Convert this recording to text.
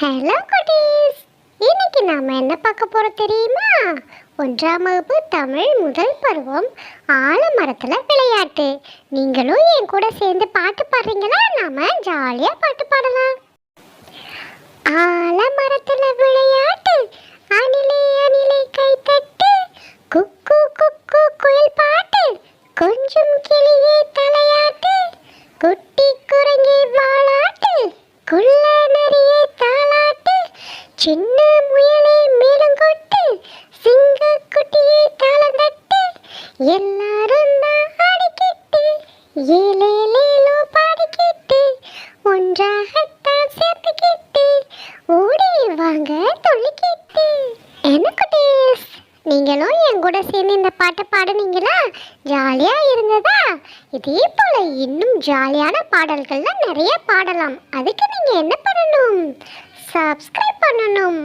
Hello குட்டீஸ் இன்னைக்கு நாம் என்ன பார்க்க போகிறோம் தெரியுமா? ஒன்றாம் வகுப்பு தமிழ் முதல் பருவம் ஆலமரத்தில் விளையாட்டு. நீங்களும் என் கூட சேர்ந்து பாட்டு பாடுறீங்களா? நாம ஜாலியாக பாட்டு பாடலாம். ஆலமரத்தில் விளையாட்டு. அணிலே அணிலே கை தட்டு குக்கு குக்கு குயில் பாட்டு. கொஞ்சம் கிளியே தலை சின்ன முயலே மேலும் கொட்டு சிங்க குட்டியே தாளந்தட்டு எல்லாரும் தான் ஆடிக்கிட்டு ஏலேலேலோ பாடிக்கிட்டு ஒன்றாகத்தான் சேர்த்துக்கிட்டு ஓடி வாங்க துள்ளிக்கிட்டு என்ன குட்டீஸ்? நீங்களும் என் கூட சேர்ந்து இந்த பாட்டை பாடுனீங்களா? ஜாலியாக இருந்ததா? இதே போல் இன்னும் ஜாலியான பாடல்கள்லாம் நிறைய பாடலாம். அதுக்கு நீங்கள் என்ன பண்ணணும்? சப்ஸ்கிரைப் பண்ணணும்